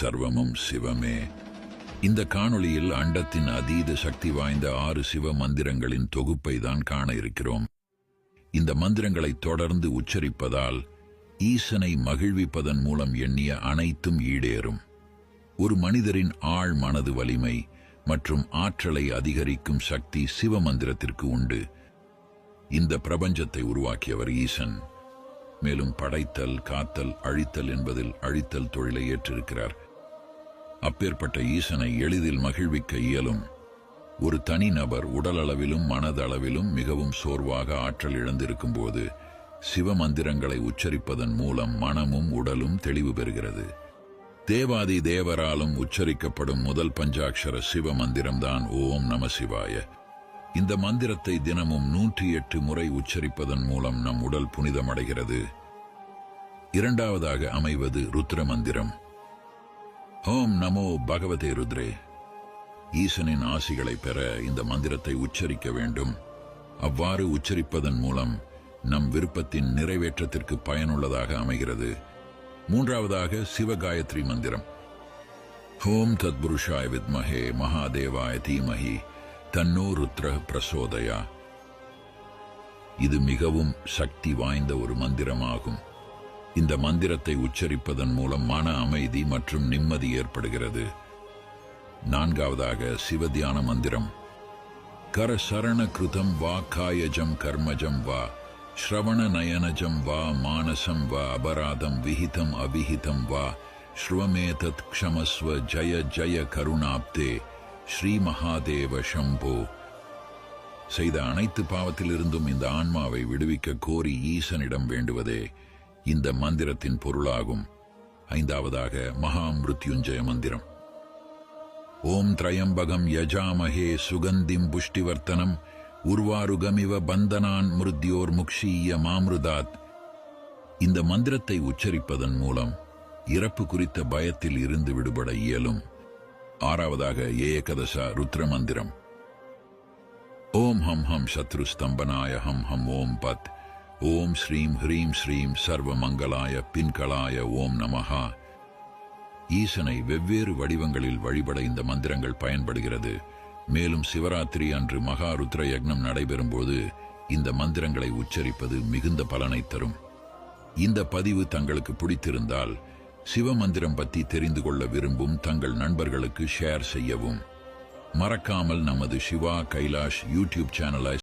சர்வமும் சிவமே. இந்த காணொளியில் அண்டத்தின் அதீத சக்தி வாய்ந்த ஆறு சிவ மந்திரங்களின் தொகுப்பை தான் காண இருக்கிறோம். இந்த மந்திரங்களை தொடர்ந்து உச்சரிப்பதால் ஈசனை மகிழ்விப்பதன் மூலம் எண்ணிய அனைத்தும் ஈடேறும். ஒரு மனிதரின் ஆழ் மனது வலிமை மற்றும் ஆற்றலை அதிகரிக்கும் சக்தி சிவ மந்திரத்திற்கு உண்டு. இந்த பிரபஞ்சத்தை உருவாக்கியவர் ஈசன். மேலும் படைத்தல் காத்தல் அழித்தல் என்பதில் அழித்தல் தொழிலை ஏற்றிருக்கிறார். அப்பேற்பட்ட ஈசனை எளிதில் மகிழ்விக்க இயலும். ஒரு தனிநபர் உடலளவிலும் மனதளவிலும் மிகவும் சோர்வாக ஆற்றல் இழந்திருக்கும் போது சிவ மந்திரங்களை உச்சரிப்பதன் மூலம் மனமும் உடலும் தெளிவு பெறுகிறது. தேவாதி தேவராலும் உச்சரிக்கப்படும் முதல் பஞ்சாட்சர சிவ மந்திரம்தான் ஓம் நம சிவாய. இந்த மந்திரத்தை தினமும் நூற்றி எட்டு முறை உச்சரிப்பதன் மூலம் நம் உடல் புனிதமடைகிறது. இரண்டாவதாக அமைவது ருத்ர மந்திரம். ஓம் நமோ பகவதே ருத்ரே. ஈசனின் ஆசிகளை பெற இந்த மந்திரத்தை உச்சரிக்க வேண்டும். அவ்வாறு உச்சரிப்பதன் மூலம் நம் விருப்பத்தின் நிறைவேற்றத்திற்கு பயனுள்ளதாக அமைகிறது. மூன்றாவதாக சிவகாயத்ரி மந்திரம். ஓம் தத்புருஷாய் வித்மஹே மகாதேவாய தீமஹி தன்னோ ருத்ர பிரசோதயா. இது மிகவும் சக்தி வாய்ந்த ஒரு மந்திரமாகும். இந்த மந்திரத்தை உச்சரிப்பதன் மூலம் மன அமைதி மற்றும் நிம்மதி ஏற்படுகிறது. நான்காவதாக சிவத்தியான மந்திரம். கர சரண கிருதம் வா காயஜம் கர்மஜம் வா ஸ்ரவண நயனஜம் வா மானசம் வா அபராதம் விஹிதம் அவிஹிதம் வா ஸ்ருவமேதத் க்ஷமஸ்வ ஜய ஜய கருணாப்தே ஸ்ரீ மகாதேவ சம்போ செய்த அனைத்து பாவத்திலிருந்தும் இந்த ஆன்மாவை விடுவிக்க கோரி ஈசனிடம் வேண்டுவதே. இந்த மந்திரத்தின் பொருளாகும். ஐந்தாவதாக மகா மிருத்யுஞ்சய மந்திரம். ஓம் திரையம்பகம் யஜாமஹே சுகந்திம் புஷ்டிவர்த்தனம் உர்வாருகமிவ பந்தனான் மிருத்யோர் முக்ஷீய மாமிருதாத். இந்த மந்திரத்தை உச்சரிப்பதன் மூலம் இறப்பு குறித்த பயத்தில் இருந்து விடுபட இயலும். ஆறாவதாக ஏயகதசா ருத்ர மந்திரம். ஓம் ஹம் ஹம் சத்ரு ஸ்தம்பனாய ஹம் ஹம் ஓம் பத். ஓம் ஸ்ரீம் ஹ்ரீம் ஸ்ரீம் சர்வ மங்களாய பின்களாய ஓம் நமஹா. ஈசனை வெவ்வேறு வடிவங்களில் வழிபட இந்த மந்திரங்கள் பயன்படுகிறது. மேலும் சிவராத்திரி அன்று மகா ருத்ர யக்னம் நடைபெறும்போது இந்த மந்திரங்களை உச்சரிப்பது மிகுந்த பலனை தரும். இந்த பதிவு தங்களுக்கு பிடித்திருந்தால் சிவ மந்திரம் பற்றி தெரிந்து கொள்ள விரும்பும் தங்கள் நண்பர்களுக்கு ஷேர் செய்யவும். மறக்காமல் நமது சிவா கைலாஷ் யூடியூப் சேனலை